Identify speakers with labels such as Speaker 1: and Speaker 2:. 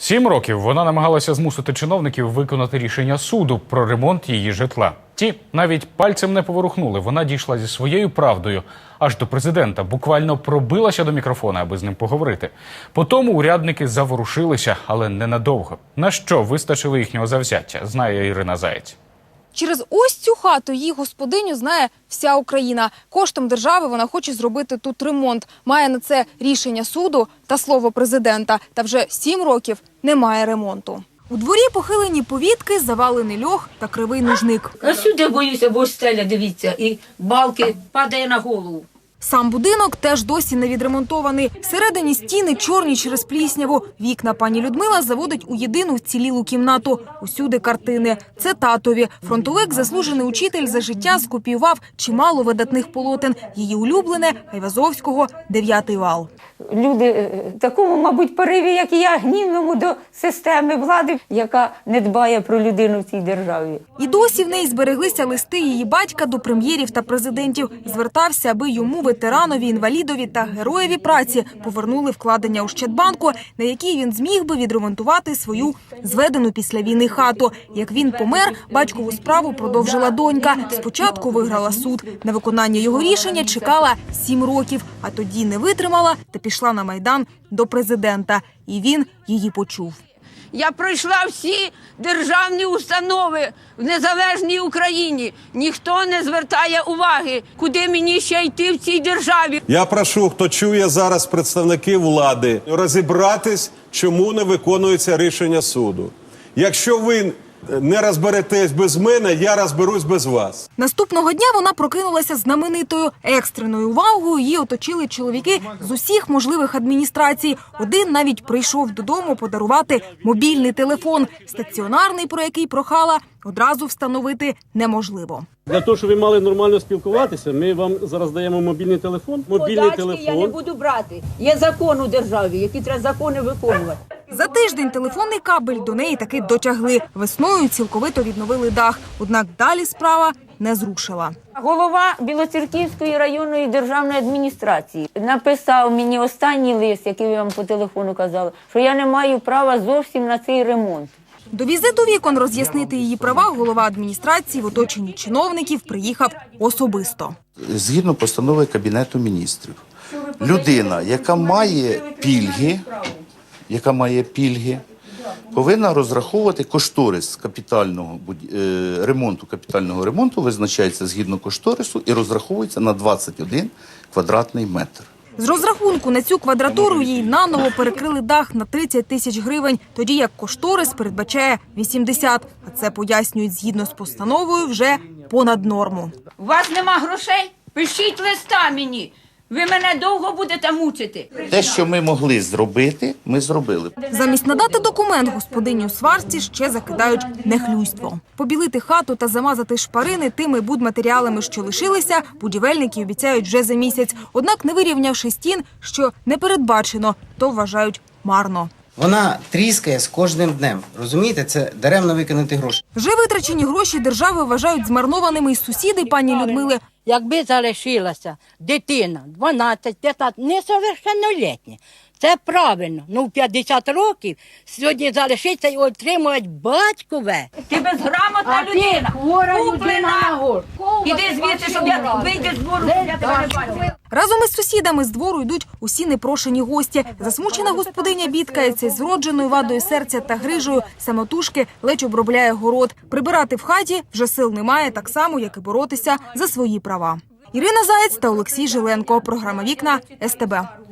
Speaker 1: Сім років вона намагалася змусити чиновників виконати рішення суду про ремонт її житла. Ті навіть пальцем не поворухнули. Вона дійшла зі своєю правдою аж до президента. Буквально пробилася до мікрофона, аби з ним поговорити. Потім урядники заворушилися, але ненадовго. На що вистачило їхнього завзяття, знає Ірина Заєць.
Speaker 2: Через ось цю хату її господиню знає вся Україна. Коштом держави вона хоче зробити тут ремонт. Має на це рішення суду та слово президента. Та вже сім років немає ремонту. У дворі похилені повітки, завалений льох та кривий нужник.
Speaker 3: А сюди боюся, бо стеля, дивіться, і балки падає на голову.
Speaker 2: Сам будинок теж досі не відремонтований. Всередині стіни чорні через плісняву. Вікна пані Людмила заводить у єдину вцілілу кімнату. Усюди картини. Це татові. Фронтовик, заслужений учитель за життя, скопіював чимало видатних полотен. Її улюблене Айвазовського дев'ятий вал.
Speaker 3: Люди е, такому, мабуть, пориві, як і я, гнівному до системи влади, яка не дбає про людину в цій державі.
Speaker 2: І досі в неї збереглися листи її батька до прем'єрів та президентів. Звертався, аби йому, ветеранові, інвалідові та героєві праці повернули вкладення у Щадбанку, на якій він зміг би відремонтувати свою зведену після війни хату. Як він помер, батькову справу продовжила донька. Спочатку виграла суд. На виконання його рішення чекала сім років, а тоді не витримала та пішла на майдан до президента. І він її почув.
Speaker 4: Я пройшла всі державні установи в незалежній Україні. Ніхто не звертає уваги, куди мені ще йти в цій державі.
Speaker 5: Я прошу, хто чує зараз представників влади, розібратись, чому не виконується рішення суду. Якщо ви не розберетесь без мене, я розберусь без вас.
Speaker 2: Наступного дня вона прокинулася знаменитою екстреною увагою. Її оточили чоловіки з усіх можливих адміністрацій. Один навіть прийшов додому подарувати мобільний телефон. Стаціонарний, про який прохала, одразу встановити неможливо.
Speaker 6: Для того, щоб ви мали нормально спілкуватися, ми вам зараз даємо мобільний телефон. Мобільний
Speaker 3: Подачки я не буду брати. Є закон у державі, які треба закони виконувати.
Speaker 2: За тиждень телефонний кабель до неї таки дотягли. Весною цілковито відновили дах. Однак далі справа не зрушила.
Speaker 3: Голова Білоцерківської районної державної адміністрації написав мені останній лист, який я вам по телефону казала, що я не маю права зовсім на цей ремонт.
Speaker 2: До візиту вікон роз'яснити її права голова адміністрації в оточенні чиновників приїхав особисто.
Speaker 7: згідно постанови Кабінету міністрів. Людина, яка має пільги, яка має пільги, повинна розраховувати кошторис капітального е, ремонту. Капітального ремонту визначається згідно кошторису і розраховується на 21 квадратний метр.
Speaker 2: З розрахунку на цю квадратуру їй наново перекрили дах на 30 тисяч гривень, тоді як кошторис передбачає 80. А це пояснюють згідно з постановою вже понад норму.
Speaker 4: У вас нема грошей? Пишіть листа мені. Ви мене довго будете мучити.
Speaker 7: Те, що ми могли зробити, ми зробили.
Speaker 2: Замість надати документ господині у сварці ще закидають нехлюйство. Побілити хату та замазати шпарини тими будматеріалами, що лишилися, будівельники обіцяють вже за місяць. Однак, не вирівнявши стін, що не передбачено, то вважають марно.
Speaker 8: Вона тріскає з кожним днем. Розумієте, це даремно викинути гроші.
Speaker 2: Вже витрачені гроші держави вважають змарнованими і сусіди пані Людмили.
Speaker 9: Якби залишилася дитина 12, 15, несовершеннолітня, це правильно. Ну, в 50 років сьогодні залишиться і отримувати батькове.
Speaker 4: Ти безграмотна людина.
Speaker 9: хвора
Speaker 4: Куплена. Іди звідси, щоб я вийди з двору, щоб я тебе не бачила.
Speaker 2: Разом із сусідами з двору йдуть усі непрошені гості. Засмучена господиня бідкається з вродженою вадою серця та грижею. Самотужки ледь обробляє город. Прибирати в хаті вже сил немає, так само, як і боротися за свої права. Ірина Заєць та Олексій Жиленко. Програма Вікна СТБ.